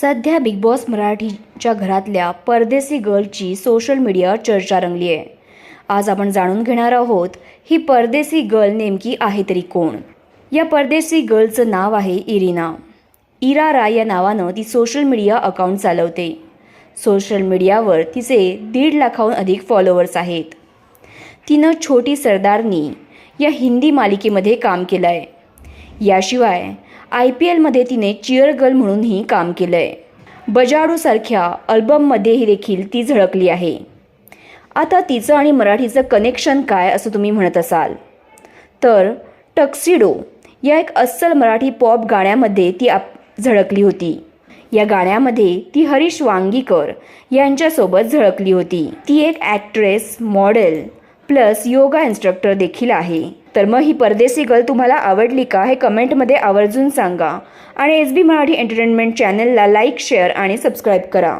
सध्या big boss मराठीच्या घरातल्या परदेसी गर्लची सोशल मीडियावर चर्चा रंगली आहे. आज आपण जाणून घेणार आहोत ही परदेसी गर्ल नेमकी आहे तरी कोण? या परदेसी गर्लचं नाव आहे इरिना. इरा राय या नावानं ती सोशल मीडिया अकाउंट चालवते. सोशल मीडियावर तिचे दीड लाखाहून अधिक फॉलोअर्स आहेत. तिनं छोटी सरदारनी या हिंदी मालिकेमध्ये काम केलं आहे याशिवाय आय पी एलमध्ये तिने चिअर गर्ल म्हणूनही काम केलं आहे बजाडूसारख्या अल्बममध्येही देखील ती झळकली आहे. आता तिचं आणि मराठीचं कनेक्शन काय असं तुम्ही म्हणत असाल? तर टक्सिडो या एक अस्सल मराठी पॉप गाण्यामध्ये ती आप झळकली होती. या गाण्यामध्ये ती हरीश वांगीकर यांच्यासोबत झळकली होती. ती एक actress model plus yoga instructor देखील आहे. तर मग ही परदेसी गर्ल तुम्हाला आवडली का हे कमेंटमध्ये आवर्जून सांगा. आणि एस बी मराठी एंटरटेनमेंट चॅनलला लाईक शेअर आणि सबस्क्राईब करा.